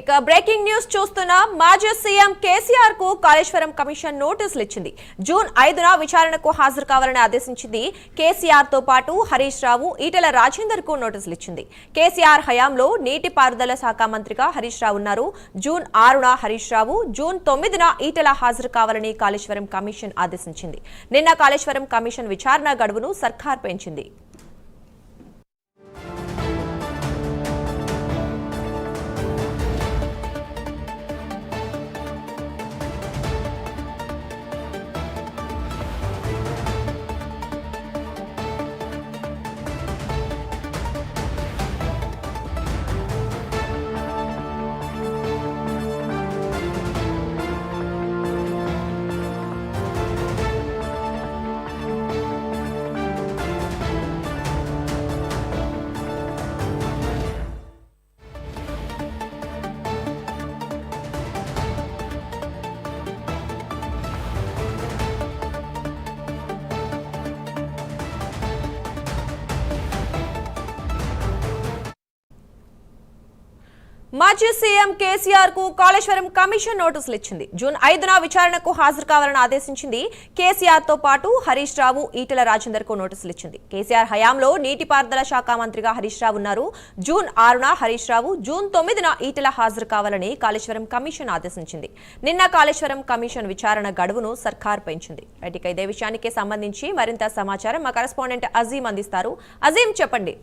ఇక breaking news చూస్తున్న మాజీ సీఎం కేసీఆర్కు కాళేశ్వరం కమిషన్ నోటీసులు ఇచ్చింది. జూన్ ఐదున విచారణకు హాజరు కావాలని ఆదేశించింది కేసీఆర్తో పాటు హరీష్ రావు ఈటెల రాజేందర్కు నోటీసులు ఇచ్చింది. కేసీఆర్ హయాంలో నీటిపారుదల శాఖ మంత్రిగా హరీష్ రావు ఉన్నారు. జూన్ ఆరున హరీష్ రావు జూన్ తొమ్మిదిన ఈటెల హాజరు కావాలని కాళేశ్వరం కమిషన్ ఆదేశించింది. నిన్న కాళేశ్వరం కమిషన్ విచారణ గడువును సర్కార్ పెంచింది. మాజీ సీఎం కేసీఆర్కు కాళేశ్వరం కమిషన్ నోటీసులు ఇచ్చింది. జూన్ ఐదున విచారణకు హాజరు కావాలని ఆదేశించింది కేసీఆర్తో పాటు హరీష్ రావు ఈటెల రాజేందర్కు నోటీసులు ఇచ్చింది. కేసీఆర్ హయాంలో నీటిపారుదల శాఖ మంత్రిగా హరీష్ రావు ఉన్నారు. జూన్ ఆరున హరీష్ రావు జూన్ తొమ్మిదిన ఈటెల హాజరు కావాలని కాళేశ్వరం కమిషన్ ఆదేశించింది. నిన్న కాళేశ్వరం కమిషన్ విచారణ గడువును సర్కార్ పెంచింది. రైట్ ఇదే విషయానికి సంబంధించి మరింత సమాచారం మా కరెస్పాండెంట్ అజీం అందిస్తారు. అజీం చెప్పండి.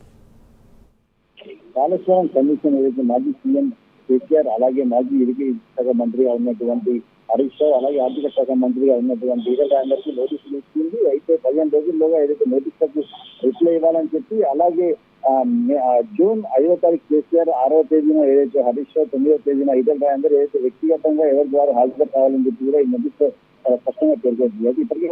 కాళేశ్వరం కమిషన్ ఏదైతే మాజీ సీఎం కేసీఆర్ అలాగే మాజీ ఇరిగేషన్ శాఖ మంత్రిగా ఉన్నటువంటి హరీష్ రావు అలాగే ఆర్థిక శాఖ మంత్రిగా ఉన్నటువంటి ఈటల అందరికీ నోటీసులు ఇచ్చింది అయితే పదిహేను రోజుల్లోగా ఏదైతే నోటీసులకు రిప్లై ఇవ్వాలని చెప్పి అలాగే ఆ, మే- ఆ, జూన్ ఐదో తారీఖు కేసీఆర్ ఆరవ తేదీన ఏదైతే హరీష్ రావు తొమ్మిదవ తేదీన ఈటల రాజేందర్ ఏదైతే వ్యక్తిగతంగా ఎవరి ద్వారా హాజరు కావాలని చెప్పి కూడా ఈ నోటీస్ చాలా స్పష్టంగా పేర్కొంది అయితే ఇప్పటికే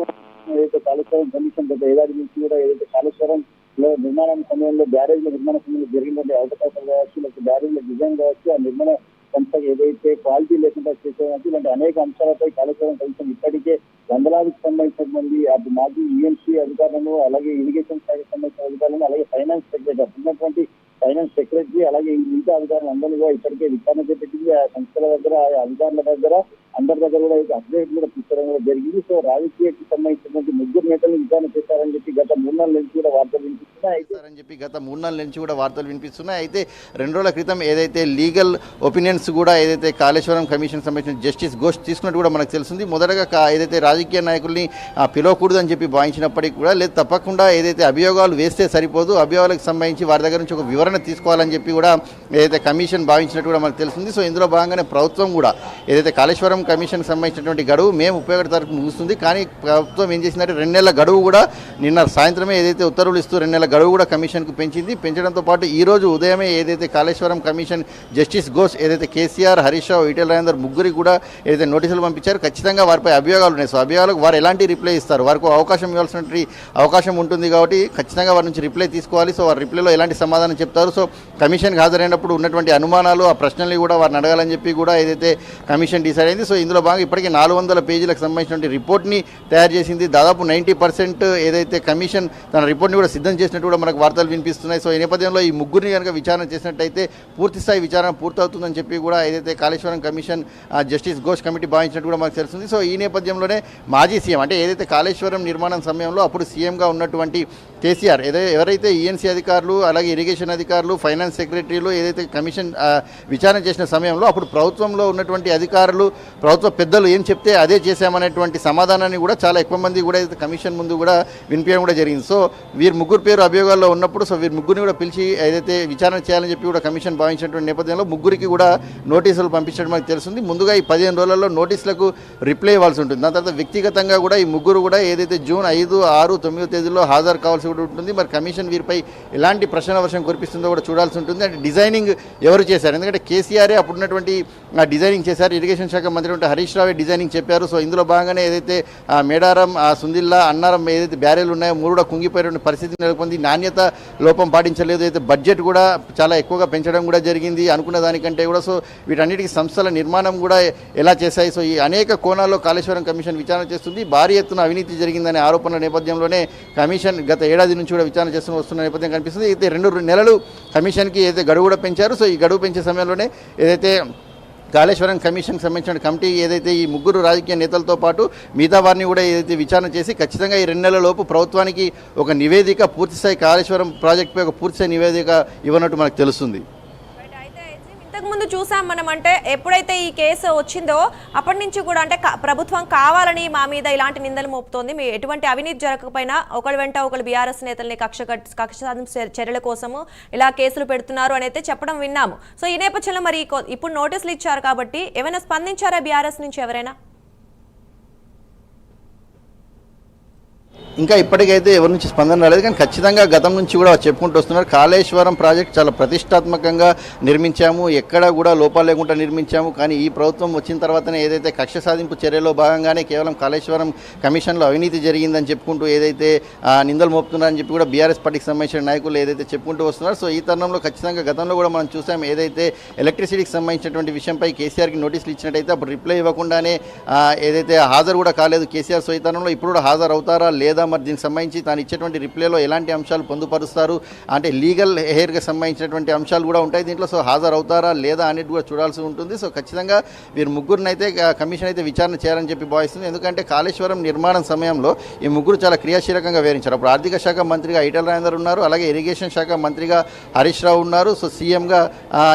ఏదైతే కాళేశ్వరం కమిషన్ గత ఏడాది నుంచి కూడా ఏదైతే కాళేశ్వరం లో నిర్మాణం సమయంలో బ్యారేజ్ల నిర్మాణ సమయంలో జరిగినటువంటి అవకాశాలు కావచ్చు లేకపోతే బ్యారేజ్ల డిజైన్ కావచ్చు ఆ నిర్మాణ సంస్థ ఏదైతే క్వాలిటీ లేకుండా చేసేటువంటి ఇలాంటి అనేక అంశాలపై కాళేశ్వరం కమిషన్ ఇప్పటికే వందలాదికి సంబంధించినటువంటి అటు మాజీ ఈఎంసీ అధికారులను అలాగే ఇరిగేషన్ శాఖకు సంబంధించిన అధికారులను అలాగే ఫైనాన్స్ సెక్రటరీ ఉన్నటువంటి ఫైనాన్స్ సెక్రటరీ అలాగే ఈ మిగతా అధికారులు అందరినీ కూడా ఇప్పటికే విచారణ చేపట్టింది. ఆ సంస్థల దగ్గర ఆ అధికారుల దగ్గర అందరి దగ్గర కూడా అప్డేట్ కూడా తీసుకోవడం కూడా జరిగింది. సో రాజకీయకి సంబంధించినటువంటి ముగ్గురు నేతలు విచారణ చేశారని చెప్పి గత మూడు నెలల నుంచి కూడా వార్తలు వినిపిస్తున్నాయి. అయితే చెప్పి గత మూడు నెలల నుంచి కూడా వార్తలు వినిపిస్తున్నాయి. అయితే రెండు రోజుల క్రితం ఏదైతే లీగల్ ఒపీనియన్స్ కూడా ఏదైతే కాళేశ్వరం కమిషన్ సంబంధించిన జస్టిస్ ఘోష్ తీసుకున్నట్టు కూడా మనకు తెలుస్తుంది. మొదటగా ఏదైతే రాజకీయ నాయకుల్ని ఆ, పిలవకూడదు అని చెప్పి భావించినప్పటికీ కూడా లేదు తప్పకుండా ఏదైతే అభియోగాలు వేస్తే సరిపోదు అభియోగాలకు సంబంధించి వారి దగ్గర నుంచి ఒక వివరణ తీసుకోవాలని చెప్పి కూడా ఏదైతే కమిషన్ భావించినట్టు కూడా మనకు తెలుస్తుంది. సో ఇందులో భాగంగానే ప్రభుత్వం కూడా ఏదైతే కాళేశ్వరం కమిషన్కి సంబంధించినటువంటి గడువు మేము ముప్పై ఒకటి తారీఖు ముగుస్తుంది. కానీ ప్రభుత్వం ఏం చేసిందంటే రెండు నెలల గడువు కూడా నిన్న సాయంత్రమే ఏదైతే ఉత్తర్వులు ఇస్తూ రెండు నెలల గడువు కూడా కమిషన్కు పెంచింది. పెంచడంతో పాటు ఈ రోజు ఉదయమే ఏదైతే కాళేశ్వరం కమిషన్ జస్టిస్ ఘోష్ ఏదైతే కేసీఆర్ హరీష్ రావు ఈటెల రాజేందర్ ముగ్గురికి కూడా ఏదైతే నోటీసులు పంపించారు ఖచ్చితంగా వారిపై అభియోగాలు ఉన్నాయి. సో అభియోగాలకు వారు ఎలాంటి రిప్లై ఇస్తారు? వారికి అవకాశం ఇవ్వాల్సినటువంటి అవకాశం ఉంటుంది కాబట్టి ఖచ్చితంగా వారి నుంచి రిప్లై తీసుకోవాలి. సో వారి రిప్లైలో ఎలాంటి సమాధానం చెప్తారు? సో కమిషన్కి హాజరైనప్పుడు ఉన్నటువంటి అనుమానాలు ఆ ప్రశ్నల్ని కూడా వారిని అడగాలని చెప్పి కూడా ఏదైతే కమిషన్ డిసైడ్ అయింది. సో ఇందులో భాగంగా ఇప్పటికీ నాలుగు వందల పేజీలకు సంబంధించినటువంటి రిపోర్ట్ని తయారు చేసింది. దాదాపు నైంటీ పర్సెంట్ ఏదైతే కమిషన్ తన రిపోర్ట్ని కూడా సిద్ధం చేసినట్టు కూడా మనకు వార్తలు వినిపిస్తున్నాయి. సో ఈ నేపథ్యంలో ఈ ముగ్గురిని కనుక విచారణ చేసినట్టయితే పూర్తిస్థాయి విచారణ పూర్తవుతుందని చెప్పి కూడా ఏదైతే Kaleshwaram commission justice Ghosh committee భావించినట్టు కూడా మనకు తెలుస్తుంది. సో ఈ నేపథ్యంలోనే మాజీ సీఎం అంటే ఏదైతే కాళేశ్వరం నిర్మాణం సమయంలో అప్పుడు సీఎంగా ఉన్నటువంటి కేసీఆర్ ఏదై ఎవరైతే ఈఎన్సీ అధికారులు అలాగే ఇరిగేషన్ అధికారులు ఫైనాన్స్ సెక్రటరీలు ఏదైతే కమిషన్ విచారణ చేసిన సమయంలో అప్పుడు ప్రభుత్వంలో ఉన్నటువంటి అధికారులు ప్రభుత్వ పెద్దలు ఏం చెప్తే అదే చేశామనేటువంటి సమాధానాన్ని కూడా చాలా ఎక్కువ మంది కూడా కమిషన్ ముందు కూడా వినిపించడం కూడా జరిగింది. సో వీరి ముగ్గురు పేరు అభియోగాల్లో ఉన్నప్పుడు సో వీరి ముగ్గురిని కూడా పిలిచి ఏదైతే విచారణ చేయాలని చెప్పి కూడా కమిషన్ భావించినటువంటి నేపథ్యంలో ముగ్గురికి కూడా నోటీసులు పంపించడం మనకు తెలుస్తుంది. ముందుగా ఈ పదిహేను రోజులలో నోటీసులకు రిప్లై ఇవ్వాల్సి ఉంటుంది. దాని తర్వాత వ్యక్తిగతంగా కూడా ఈ ముగ్గురు కూడా ఏదైతే జూన్ ఐదు ఆరు తొమ్మిదో తేదీలో హాజరు కావాల్సి కూడా ఉంటుంది. మరి కమిషన్ వీరిపై ఎలాంటి ప్రశ్న వర్షం కురిపిస్తుందో కూడా చూడాల్సి ఉంటుంది. అంటే డిజైనింగ్ ఎవరు చేశారు? ఎందుకంటే కేసీఆరే అప్పుడున్నటువంటి డిజైనింగ్ చేశారు. ఇరిగేషన్ శాఖ మంత్రి ఉంటే హరీష్ రావే డిజైనింగ్ చెప్పారు. సో ఇందులో భాగంగానే ఏదైతే మేడారం సుందిల్లా అన్నారం ఏదైతే బ్యారెలు ఉన్నాయో మూడు కూడా కుంగిపోయినటువంటి పరిస్థితి నెలకొంది. నాణ్యత లోపం పాటించలేదు. అయితే బడ్జెట్ కూడా చాలా ఎక్కువగా పెంచడం కూడా జరిగింది అనుకున్న దానికంటే కూడా. సో వీటన్నిటికీ సంస్థల నిర్మాణం కూడా ఎలా చేశాయి. సో ఈ అనేక కోణాల్లో కాళేశ్వరం కమిషన్ విచారణ చేస్తుంది. భారీ ఎత్తున అవినీతి జరిగిందనే ఆరోపణల నేపథ్యంలోనే కమిషన్ గత ఏడాది నుంచి కూడా విచారణ చేస్తూ వస్తున్న నేపథ్యం కనిపిస్తుంది. అయితే రెండు నెలలు కమిషన్కి ఏదైతే గడువు కూడా పెంచారు. సో ఈ గడువు పెంచే సమయంలోనే ఏదైతే కాళేశ్వరం కమిషన్కి సంబంధించిన కమిటీ ఏదైతే ఈ ముగ్గురు రాజకీయ నేతలతో పాటు మిగతా వారిని కూడా ఏదైతే విచారణ చేసి ఖచ్చితంగా ఈ రెండు నెలల లోపు ప్రభుత్వానికి ఒక నివేదిక పూర్తిస్థాయి కాళేశ్వరం ప్రాజెక్టుపై ఒక పూర్తిస్థాయి నివేదిక ఇవ్వనట్టు మనకు తెలుస్తుంది. ఇంతకు ముందు చూసాం మనం అంటే ఎప్పుడైతే ఈ కేసు వచ్చిందో అప్పటి నుంచి కూడా అంటే ప్రభుత్వం కావాలని మా మీద ఇలాంటి నిందలు మోపుతోంది. మీ ఎటువంటి అవినీతి జరగకపోయినా ఒకరి వెంట ఒకరు బీఆర్ఎస్ నేతల్ని కక్ష కట్- కక్ష చర్యల కోసము ఇలా కేసులు పెడుతున్నారు అని అయితే చెప్పడం విన్నాము. సో ఈ నేపథ్యంలో మరి ఈ ఇప్పుడు నోటీసులు ఇచ్చారు కాబట్టి ఏమైనా స్పందించారా బీఆర్ఎస్ నుంచి ఎవరైనా? ఇంకా ఇప్పటికైతే ఎవరి నుంచి స్పందన రాలేదు కానీ ఖచ్చితంగా గతం నుంచి కూడా చెప్పుకుంటూ వస్తున్నారు. కాళేశ్వరం ప్రాజెక్ట్ చాలా ప్రతిష్టాత్మకంగా నిర్మించాము. ఎక్కడ కూడా లోపాలు లేకుండా నిర్మించాము. కానీ ఈ ప్రభుత్వం వచ్చిన తర్వాతనే ఏదైతే కక్ష సాధింపు చర్యలో భాగంగానే కేవలం కాళేశ్వరం కమిషన్లో అవినీతి జరిగిందని చెప్పుకుంటూ ఏదైతే నిందలు మోపుతున్నారని చెప్పి కూడా బీఆర్ఎస్ పార్టీకి సంబంధించిన నాయకులు ఏదైతే చెప్పుకుంటూ వస్తున్నారు. సో ఈ తరుణంలో ఖచ్చితంగా గతంలో కూడా మనం చూసాం ఏదైతే ఎలక్ట్రిసిటీకి సంబంధించినటువంటి విషయంపై కేసీఆర్కి నోటీసులు ఇచ్చినట్టయితే అప్పుడు రిప్లై ఇవ్వకుండానే ఏదైతే హాజరు కూడా కాలేదు కేసీఆర్ సో ఈ తరుణంలో ఇప్పుడు కూడా హాజరు అవుతారా లేదా మరి దీనికి సంబంధించి తాను ఇచ్చేటువంటి రిప్లైలో ఎలాంటి అంశాలు పొందుపరుస్తారు? అంటే లీగల్ హెయిర్కి సంబంధించినటువంటి అంశాలు కూడా ఉంటాయి దీంట్లో. సో హాజరవుతారా లేదా అనేది కూడా చూడాల్సి ఉంటుంది. సో ఖచ్చితంగా వీరు ముగ్గురిని అయితే కమిషన్ అయితే విచారణ చేయాలని చెప్పి భావిస్తుంది. ఎందుకంటే కాళేశ్వరం నిర్మాణం సమయంలో ఈ ముగ్గురు చాలా క్రియాశీలకంగా వివరించారు అప్పుడు ఆర్థిక శాఖ మంత్రిగా ఈటల రాజేందర్ ఉన్నారు. అలాగే ఇరిగేషన్ శాఖ మంత్రిగా హరీష్ రావు ఉన్నారు. సో సీఎంగా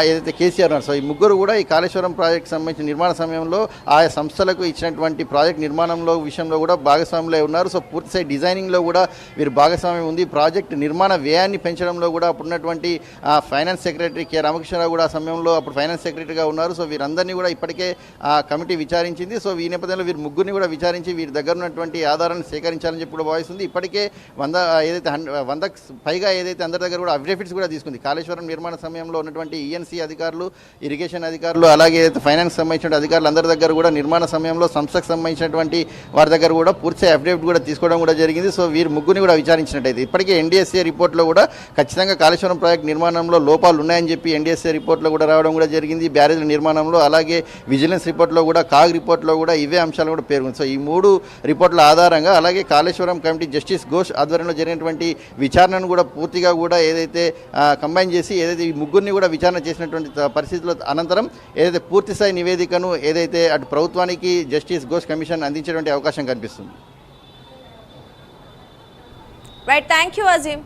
ఏదైతే కేసీఆర్ ఉన్నారు. సో ఈ ముగ్గురు కూడా ఈ కాళేశ్వరం ప్రాజెక్ట్ సంబంధించిన నిర్మాణ సమయంలో ఆయా సంస్థలకు ఇచ్చినటువంటి ప్రాజెక్ట్ నిర్మాణంలో విషయంలో కూడా భాగస్వాములై ఉన్నారు. సో పూర్తి డిజైనింగ్లో కూడా వీరు భాగస్వామ్యం ఉంది. ప్రాజెక్ట్ నిర్మాణ వ్యయాన్ని పెంచడంలో కూడా అప్పుడున్నటువంటి ఆ, ఫైనాన్స్ సెక్రటరీ కె. రామకృష్ణరావు కూడా ఆ సమయంలో అప్పుడు ఫైనాన్స్ సెక్రటరీగా ఉన్నారు. సో వీరందరినీ కూడా ఇప్పటికే ఆ కమిటీ విచారించింది. సో ఈ నేపథ్యంలో వీరు ముగ్గురిని కూడా విచారించి వీరి దగ్గర ఉన్నటువంటి ఆధారాన్ని సేకరించాలని చెప్పి కూడా భావిస్తుంది. ఇప్పటికే వంద ఏదైతే వంద పైగా ఏదైతే అందరి దగ్గర కూడా అఫిడవిట్స్ కూడా తీసుకుంది. కాళేశ్వరం నిర్మాణ సమయంలో ఉన్నటువంటి ఈఎన్సీ అధికారులు ఇరిగేషన్ అధికారులు అలాగే ఏదైతే ఫైనాన్స్ సంబంధించిన అధికారులు అందరి దగ్గర కూడా నిర్మాణ సమయంలో సంస్థకు సంబంధించినటువంటి వారి దగ్గర కూడా పూర్తి అఫిడవిట్ కూడా తీసుకోవడం కూడా జరిగింది. సో వీరు ముగ్గురిని కూడా విచారించినట్టయితే ఇప్పటికే ఎన్డీఎస్ఏ రిపోర్ట్లో కూడా ఖచ్చితంగా కాళేశ్వరం ప్రాజెక్ట్ నిర్మాణంలో లోపాలు ఉన్నాయని చెప్పి ఎన్డీఎస్ఏ రిపోర్ట్లో కూడా రావడం కూడా జరిగింది. బ్యారేజ్ల నిర్మాణంలో అలాగే విజిలెన్స్ రిపోర్ట్లో కూడా కాగ్ రిపోర్ట్లో కూడా ఇవే అంశాలు కూడా పేర్కొంది. సో ఈ మూడు రిపోర్ట్ల ఆధారంగా అలాగే కాళేశ్వరం కమిటీ జస్టిస్ ఘోష్ ఆధ్వర్యంలో జరిగినటువంటి విచారణను కూడా పూర్తిగా కూడా ఏదైతే కంబైన్ చేసి ఏదైతే ఈ ముగ్గురిని కూడా విచారణ చేసినటువంటి పరిస్థితుల అనంతరం ఏదైతే పూర్తిస్థాయి నివేదికను ఏదైతే అటు ప్రభుత్వానికి జస్టిస్ ఘోష్ కమిషన్ అందించేటువంటి అవకాశం కనిపిస్తుంది. Right, thank you Azim.